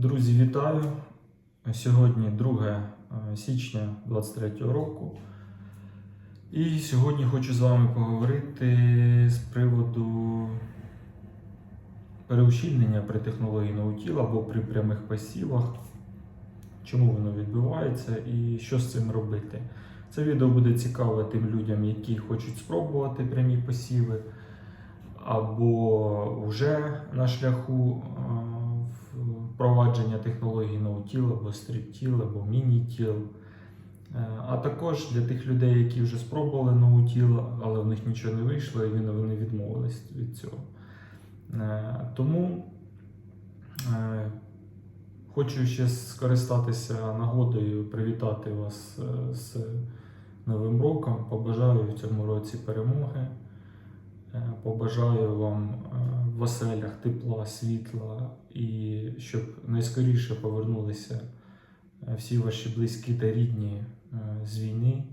Друзі, вітаю! Сьогодні 2 е, січня 2023 року. І сьогодні хочу з вами поговорити з приводу переущільнення при технології наутіл або при прямих посівах. Чому воно відбувається і що з цим робити. Це відео буде цікаве тим людям, які хочуть спробувати прямі посіви, або вже на шляху е, впровадження технологій ноутіл, або стріптіл, або мінітіл. Е, А також для тих людей, які вже спробували ноутіл, але в них нічого не вийшло, і вони відмовились від цього. Е, Тому е, хочу ще скористатися нагодою, привітати вас з Новим роком. Побажаю в цьому році перемоги. Побажаю вам в оселях тепла, світла і щоб найскоріше повернулися е, всі ваші близькі та рідні е, з війни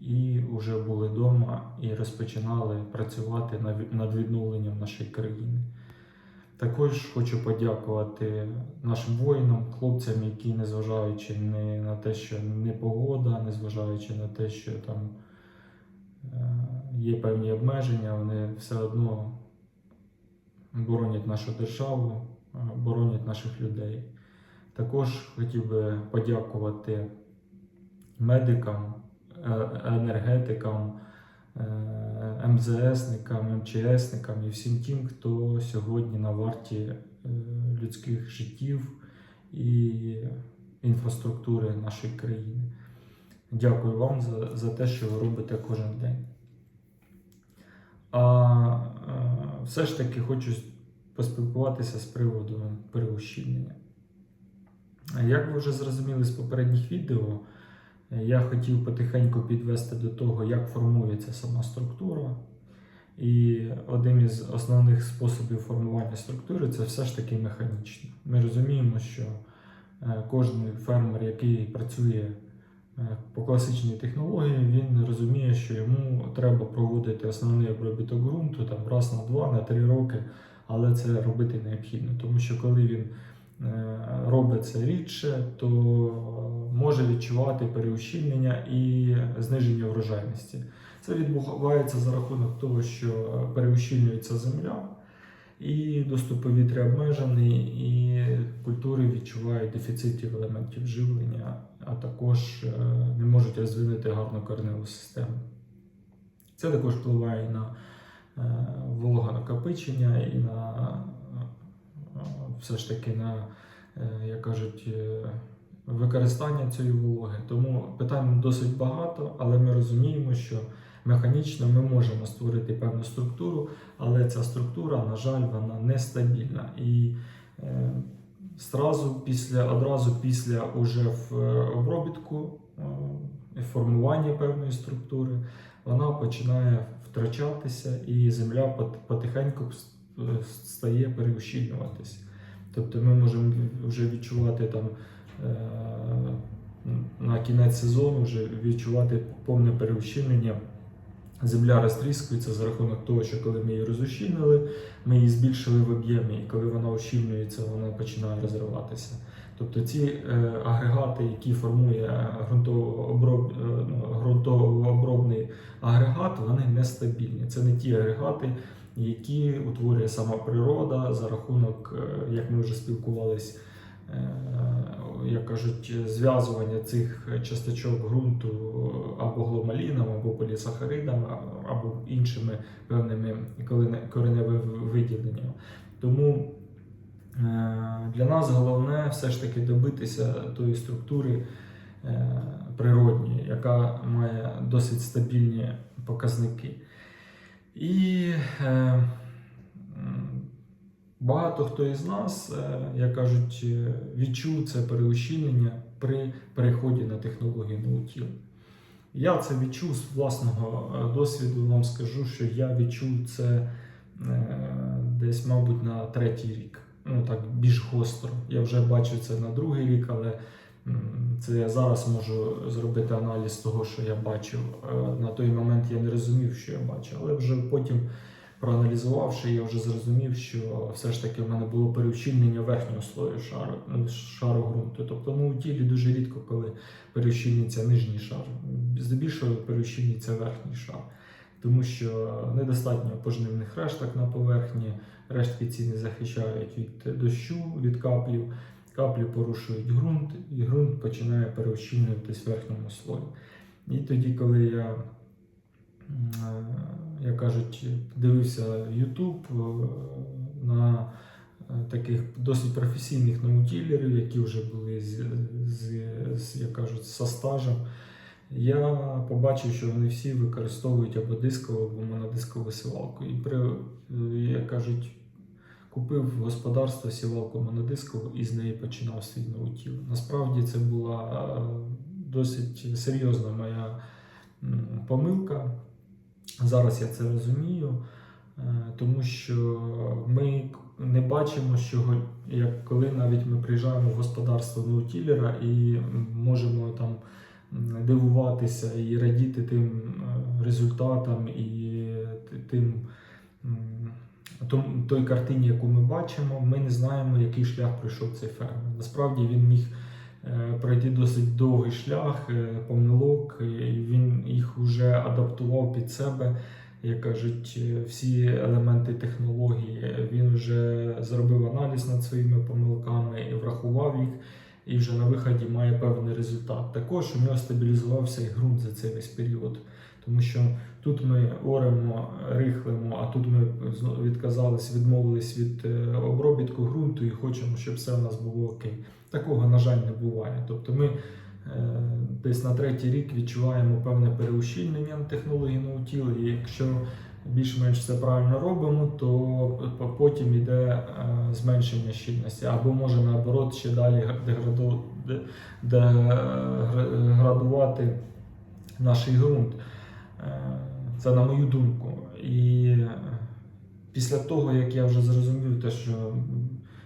і вже були вдома і розпочинали працювати над відновленням нашої країни. Також хочу подякувати нашим воїнам, хлопцям, які, незважаючи не на те, що не погода, незважаючи на те, що там е, є певні обмеження, вони все одно боронять нашу державу, е, боронять наших людей. Також хотів би подякувати медикам, е, енергетикам, е, МЗСникам, МЧСникам і всім тим, хто сьогодні на варті людських життів і інфраструктури нашої країни. Дякую вам за, за те, що ви робите кожен день. А все ж таки хочу поспілкуватися з приводу переущільнення. Як ви вже зрозуміли з попередніх відео, я хотів потихеньку підвести до того, як формується сама структура. І один із основних способів формування структури це все ж таки механічно. Ми розуміємо, що е, кожен фермер, який працює по класичній технології, він розуміє, що йому треба проводити основний обробіток ґрунту там раз на два, на три роки, але це робити необхідно, тому що коли він е, робить це рідше, то може відчувати переущільнення і зниження врожайності. Це відбувається за рахунок того, що переущільнюється земля, і доступ повітря обмежений, і культури відчувають дефіцитів елементів живлення, а також е, не можуть розвинути гарну кореневу систему. Це також впливає і на е, вологонакопичення, і на е, все ж таки на, е, як кажуть, е, використання цієї вологи. Тому питань досить багато, але ми розуміємо, що механічно ми можемо створити певну структуру, але ця структура, на жаль, вона нестабільна. І зразу після, одразу після уже в е, обробітку е, формування певної структури, вона починає втрачатися, і земля потихеньку е, стає переущільнюватися. Тобто ми можемо вже відчувати там на кінець сезону вже відчувати повне переущільнення. Земля розтріскується за рахунок того, що коли ми її розущільнили, ми її збільшили в об'ємі, і коли вона ущільнюється, вона починає розриватися. Тобто ці е, агрегати, які формує ґрунтооброб, е, ну, агрегат, вони нестабільні. Це не ті агрегати, які утворює сама природа за рахунок, е, як ми вже спілкувались, е, як кажуть, зв'язування цих часточок ґрунту або гломаліном, або полісахаридами, або іншими певними кореневими виділеннями. Тому е, для нас головне все ж таки добитися тої структури е, природньої, яка має досить стабільні показники. І е, багато хто із нас, е, як кажуть, е, відчув це переущільнення при переході на технологію наутіл. Я це відчув з власного е, досвіду. Вам скажу, що я відчув це десь, мабуть, на третій рік. Ну так більш гостро. Я вже бачу це на другий рік, але це я зараз можу зробити аналіз того, що я бачив. На той момент я не розумів, що я бачив, але вже потім проаналізувавши, я вже зрозумів, що все ж таки в мене було переущільнення верхнього слою шару, ну, шару ґрунту. Тобто ну, у тілі дуже рідко, коли переущільнюється нижній шар. Здебільшого переущільнюється верхній шар. Тому що недостатньо пожнивних решток на поверхні, рештки ці не захищають від дощу, від каплів. Каплі порушують ґрунт, і ґрунт починає переощільнюватись в верхньому слої. І тоді, коли я, як кажуть, дивився YouTube е, на е, таких досить професійних наутілерів, які вже були з, з, з як кажуть, со стажем, я побачив, що вони всі використовують або дискову, або монодискову сівалку. І при, е, як кажуть, купив господарство сівалку монодискову і з неї починав свій наутіл. Насправді це була е, досить серйозна моя помилка. Зараз я це розумію, е, тому що ми не бачимо, що як коли навіть ми приїжджаємо в господарство наутілера і можемо там дивуватися і радіти тим е, результатам і тим. той картині, яку ми бачимо, ми не знаємо, який шлях пройшов цей фермер. Насправді він міг пройти досить довгий шлях е, помилок, і він їх вже адаптував під себе. Як кажуть, е, всі елементи технології. Він вже зробив аналіз над своїми помилками і врахував їх, і вже на виході має певний результат. Також у нього стабілізувався і ґрунт за цей весь період, тому що Тут ми оремо, рихлимо, а тут ми відказались, відмовились від е, обробітку ґрунту і хочемо, щоб все в нас було окей. Такого, на жаль, не буває. Тобто ми е, десь на третій рік відчуваємо певне переущільнення технології наутіли, і якщо більш-менш все правильно робимо, то потім йде е, зменшення щільності, або може наоборот ще далі деградувати наш ґрунт. Е, Це на мою думку. І е, після того, як я вже зрозумів те, що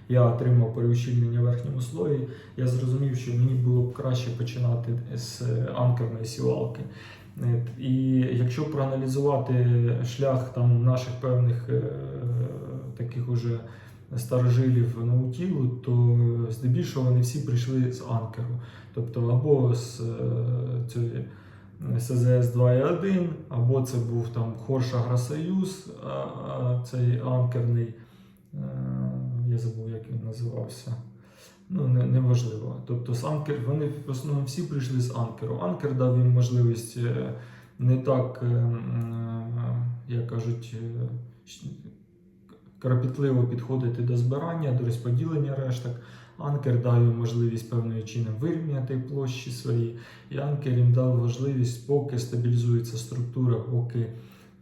я отримав переущільнення в верхньому слої, я зрозумів, що мені було б краще починати з анкерної сівалки. І якщо проаналізувати шлях там наших певних е, таких уже старожилів наутілу, то здебільшого вони всі прийшли з анкеру. Тобто або з цієї СЗС 2.1, або це був там Хорш Агросоюз, цей анкерний, е, я забув, як він називався. Ну, не. Тобто з анкер, вони в основному всі прийшли з анкеру. Анкер дав їм можливість е, не так, е, як кажуть, кропітливо підходити до збирання, до розподілення решток. Анкер дав їм можливість певною чином вирівняти площі свої, і анкер їм дав можливість, поки стабілізується структура, поки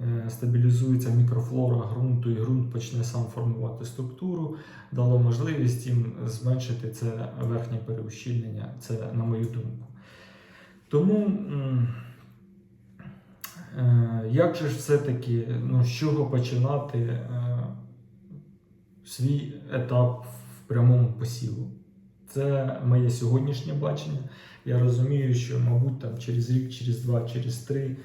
е, стабілізується мікрофлора ґрунту, і ґрунт почне сам формувати структуру, дало можливість їм зменшити це верхнє переущільнення. Це на мою думку. Тому. е, Як же ж все-таки, ну, з чого починати е, свій етап прямому посіву? Це моє сьогоднішнє бачення. Я розумію, що, мабуть, там через рік, через два, через три,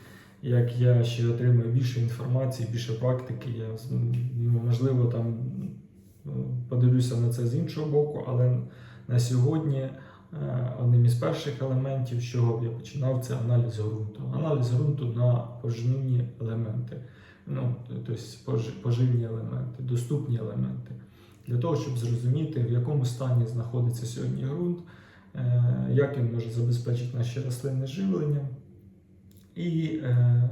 як я ще отримаю більше інформації, більше практики, я можливо там е, подивлюся на це з іншого боку, але на сьогодні е, одним із перших елементів, з чого я починав, це аналіз ґрунту. Аналіз ґрунту на поживні елементи, ну, тобто поживні елементи, доступні елементи. Для того, щоб зрозуміти, в якому стані знаходиться сьогодні ґрунт, е, як він може забезпечити наше рослинне живлення. І е,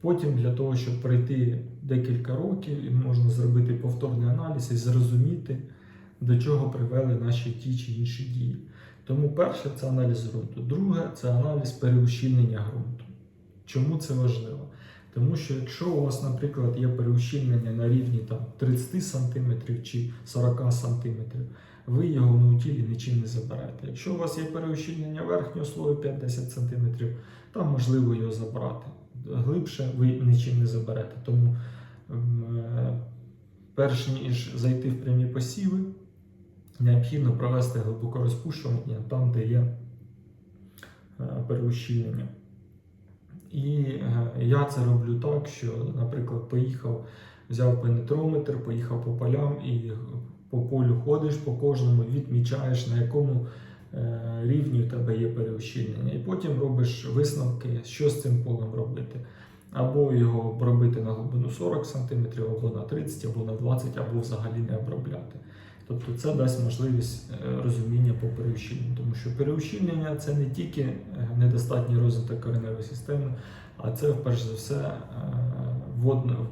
потім для того, щоб пройти декілька років, можна зробити повторний аналіз і зрозуміти, до чого привели наші ті чи інші дії. Тому перше це аналіз ґрунту. Друге це аналіз переущільнення ґрунту. Чому це важливо? Тому що якщо у вас, наприклад, є переущільнення на рівні там, 30 см чи 40 см, ви його в наутілі нічим не заберете. Якщо у вас є переущільнення верхнього слою 5-10 см, там можливо його забрати. Глибше ви нічим не заберете. Тому е, перш ніж зайти в прямі посіви, необхідно провести глибоко розпушування там, де є е, переущільнення. І е, я це роблю так, що, наприклад, поїхав взяв пенетрометр, поїхав по полям і по полю ходиш по кожному, відмічаєш, на якому е, рівні у тебе є переущільнення. І потім робиш висновки, що з цим полем робити. Або його робити на глибину 40 см, або на 30, або на 20, або взагалі не обробляти. Тобто це дасть можливість е, розуміння по переущільненню, тому що переущільнення це не тільки е, недостатній розвиток кореневої системи, а це перш за все е,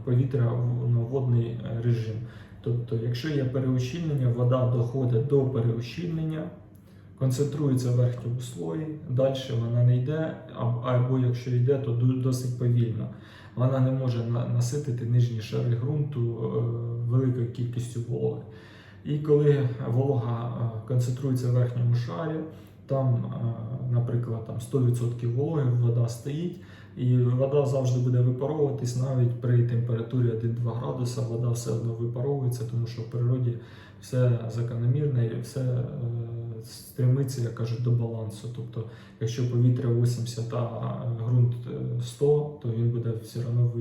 повітря на водний режим. Тобто, якщо є переущільнення, вода доходить до переущільнення, концентрується в верхньому слої, далі вона не йде, або, якщо йде, то досить повільно. Вона не може наситити нижні шари ґрунту великою кількістю вологи. І коли волога е, концентрується в верхньому шарі, там, е, наприклад, там 100% вологи, вода стоїть, і вода завжди буде випаровуватись навіть при температурі 1-2 градуса, вода все одно випаровується, тому що в природі все закономірне і все е, стремиться, як кажуть, до балансу. Тобто, якщо повітря 80, а ґрунт е, 100, то він буде все одно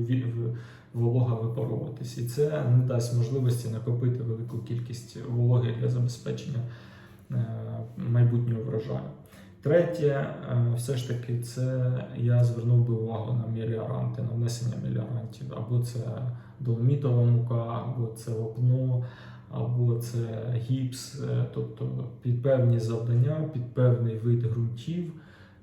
волога випаровуватись. І це не дасть можливості накопити велику кількість вологи для забезпечення е, майбутнього врожаю. Третє, е, все ж таки, це я звернув би увагу на меліоранти, на внесення меліорантів. Або це доломітова мука, або це вапно, або це гіпс. Е, Тобто під певні завдання, під певний вид ґрунтів,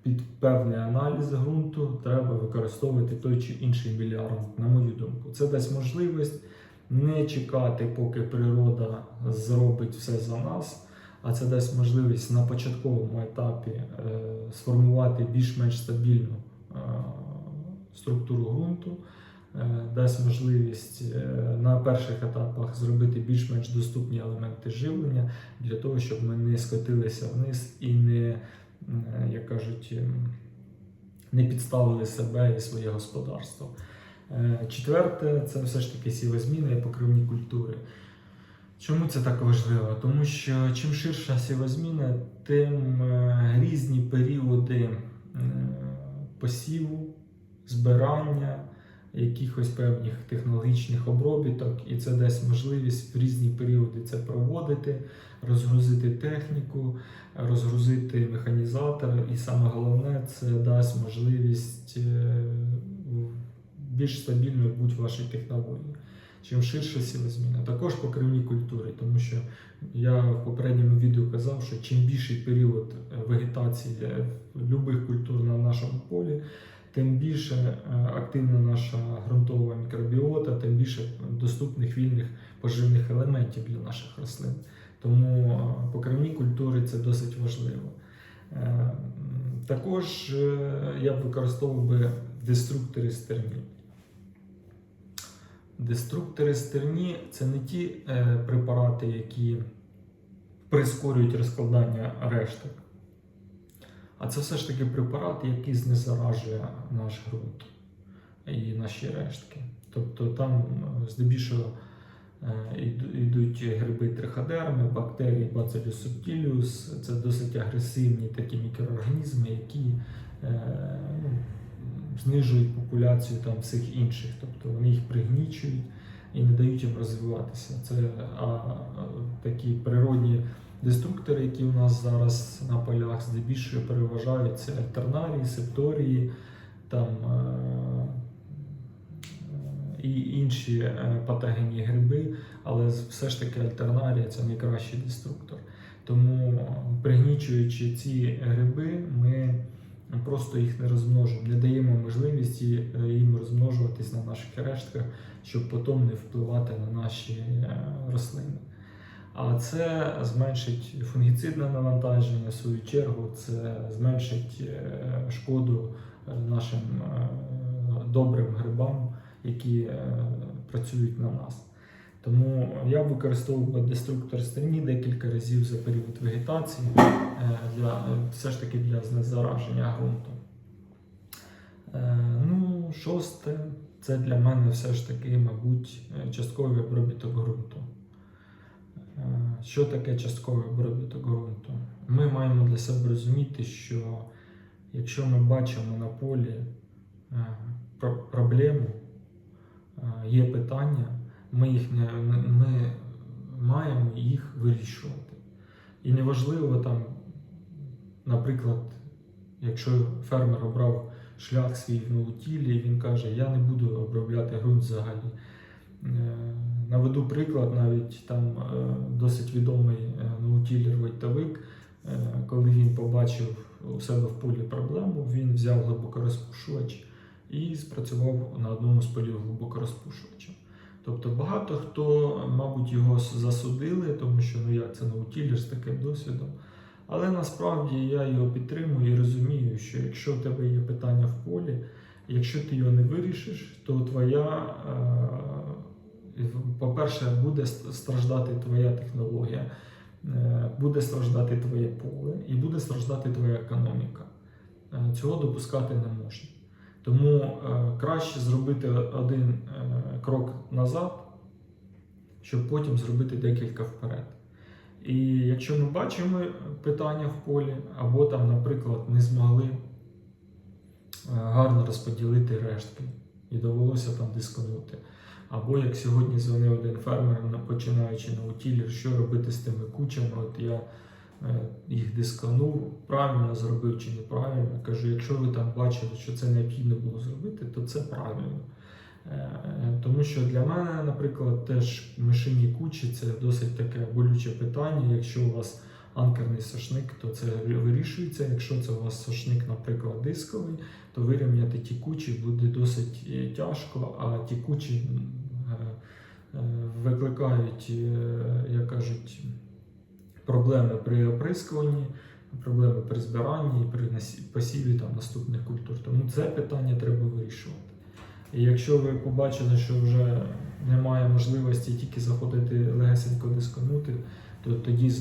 під певний аналіз ґрунту треба використовувати той чи інший меліорант, на мою думку. Це дасть можливість не чекати, поки природа зробить все за нас. А це дасть можливість на початковому етапі е, сформувати більш-менш стабільну е, структуру ґрунту, е, дасть можливість е, на перших етапах зробити більш-менш доступні елементи живлення для того, щоб ми не скотилися вниз і не, як кажуть, ем, не підставили себе і своє господарство. Е, Четверте, це все ж таки сівозміни і покривні культури. Чому це так важливо? Тому що чим ширша сівозміна, тим е, різні періоди е, посіву, збирання, якихось певних технологічних обробіток, і це дасть можливість в різні періоди це проводити, розгрузити техніку, розгрузити механізатор, і саме головне, це дасть можливість е, більш стабільною бути вашій технології чим ширше сівозміна. Також покривні культури, тому що я в попередньому відео казав, що чим більший період вегетації будь-яких культур на нашому полі, тим більше е, активна наша ґрунтова мікробіота, тим більше доступних вільних поживних елементів для наших рослин. Тому е, покривні культури це досить важливо. Е, Також я б використовував би деструктори стерні. Деструктори стерні це не ті препарати, які прискорюють розкладання решток, а це все ж таки препарат, який знезаражує наш ґрунт і наші рештки. Тобто там е, здебільшого е, йдуть гриби триходерми, бактерії Bacillus subtilis. Це досить агресивні такі мікроорганізми, які е, ну, знижують популяцію там всіх інших, тобто вони їх пригнічують і не дають їм розвиватися. Це а, такі природні деструктори, які у нас зараз на полях здебільшого переважають це альтернарії, септорії, там е, е, і інші е, патогенні гриби, але все ж таки альтернарія це найкращий деструктор. Тому пригнічуючи ці гриби, ми просто їх не розмножимо, не даємо можливості е, їм розмножуватись на наших рештках, щоб потім не впливати на наші рослини. А це зменшить фунгіцидне навантаження, в свою чергу, це зменшить е, шкоду е, нашим е, добрим грибам, які працюють на нас. Тому я використовував деструктор стені декілька разів за період вегетації для, все ж таки для знезараження ґрунту. Ну, шосте, це для мене все ж таки, мабуть, частковий обробіток ґрунту. Е, Що таке частковий обробіток ґрунту? Ми маємо для себе розуміти, що якщо ми бачимо на полі е, проблему, е, є питання, ми, їх не, ми маємо їх вирішувати. І неважливо там, наприклад, якщо фермер обрав шлях свій в ноутілі, і він каже, я не буду обробляти ґрунт взагалі. Наведу приклад, навіть там е, досить відомий е, ноутілер Войтовик, е, коли він побачив у себе в полі проблему, він взяв глибокорозпушувач і спрацював на одному з полів глибокорозпушувача. Тобто багато хто, мабуть, його засудили, тому що ну як це ноутілер з таким досвідом. Але насправді я його підтримую і розумію, що якщо в тебе є питання в полі, якщо ти його не вирішиш, то твоя, по-перше, буде страждати твоя технологія, е, буде страждати твоє поле і буде страждати твоя економіка. Е, Цього допускати не можна. Тому е, краще зробити один крок назад, щоб потім зробити декілька вперед. І якщо ми бачимо питання в полі, або там, наприклад, не змогли гарно розподілити рештки і довелося там дисконути. Або як сьогодні дзвонив один фермер, починаючи на утілі, що робити з тими кучами, от я е, їх дисканув, правильно зробив чи неправильно. Кажу, якщо ви там бачили, що це необхідно було зробити, то це правильно. Е, Тому що для мене, наприклад, теж мишині кучі це досить таке болюче питання. Якщо у вас анкерний сошник, то це вирішується. Якщо це у вас сошник, наприклад, дисковий, то вирівняти ті кучі буде досить е, тяжко, а ті кучі е, е, викликають, е, як кажуть, проблеми при оприскуванні, проблеми при збиранні при посіві там, наступних культур. Тому це питання треба вирішувати. І якщо ви побачили, що вже немає можливості тільки заходити легесенько дисканути, то тоді,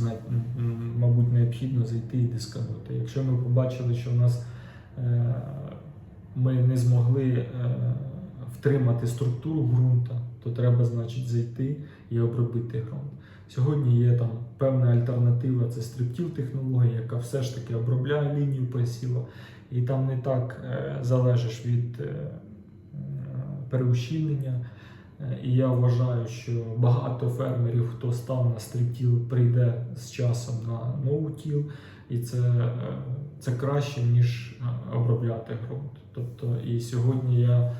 мабуть, необхідно зайти і дисканути. Якщо ми побачили, що в нас е, ми не змогли е, втримати структуру ґрунта, то треба, значить, зайти і обробити ґрунт. Сьогодні є там певна альтернатива, це стриптіл технологія, яка все ж таки обробляє лінію посіва, і там не так е, залежиш від е, переущільнення. Е, І я вважаю, що багато фермерів, хто став на стріптіл, прийде з часом на ноутіл, і це, е, це краще, ніж обробляти ґрунт. Тобто, і сьогодні я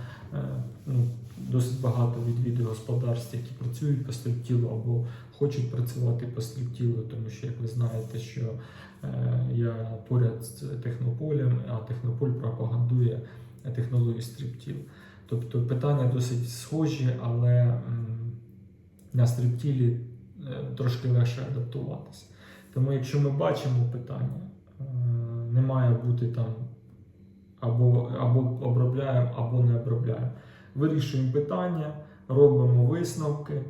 ну, досить багато відвідую господарств, які працюють по стріптілу або хочуть працювати по стріптілу, тому що, як ви знаєте, що е, я поряд з технополем, а технополь пропагандує технологію стріптіл. Тобто питання досить схожі, але на стриптілі е, трошки легше адаптуватися. Тому якщо ми бачимо питання, е, не має бути там або, або обробляємо, або не обробляємо. Вирішуємо питання, робимо висновки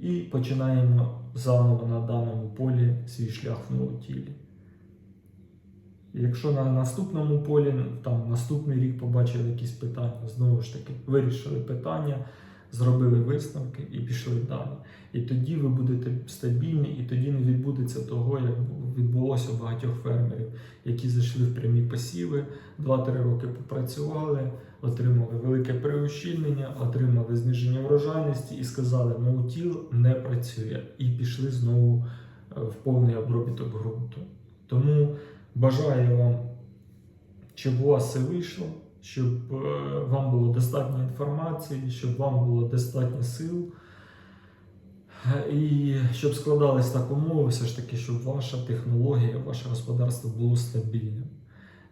і починаємо заново на даному полі свій шлях в ноутілі. Якщо на наступному полі, там наступний рік побачили якісь питання, знову ж таки, вирішили питання, зробили висновки і пішли далі. І тоді ви будете стабільні, і тоді не відбудеться того, як відбулося у багатьох фермерів, які зайшли в прямі посіви, 2-3 роки попрацювали, отримали велике переущільнення, отримали зниження врожайності і сказали, наутіл не працює, і пішли знову е, в повний обробіток ґрунту. Тому бажаю вам, щоб у вас все вийшло, щоб е, вам було достатньо інформації, щоб вам було достатньо сил. І щоб складались так умови, все ж таки, щоб ваша технологія, ваше господарство було стабільним.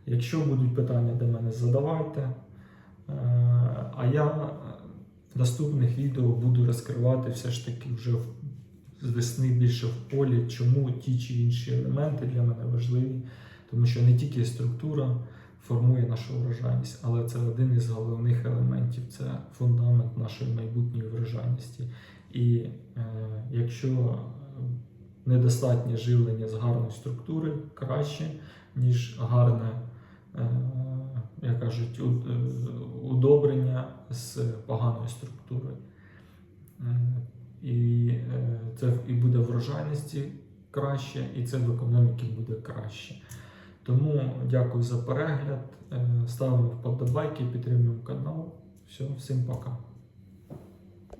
Якщо будуть питання до мене, задавайте. Е, А я в наступних відео буду розкривати все ж таки вже з весни більше в полі, чому ті чи інші елементи для мене важливі, тому що не тільки структура формує нашу врожайність, але це один із головних елементів, це фундамент нашої майбутньої врожайності. І е, якщо е, недостатнє живлення з гарної структури краще, ніж гарне, е, як кажуть, е, удобрення з поганою структурою. Е, І е, це і буде врожайності краще, і це в економіці буде краще. Тому дякую за перегляд. Е, Ставимо вподобайки, підтримуємо канал. Все, всім пока.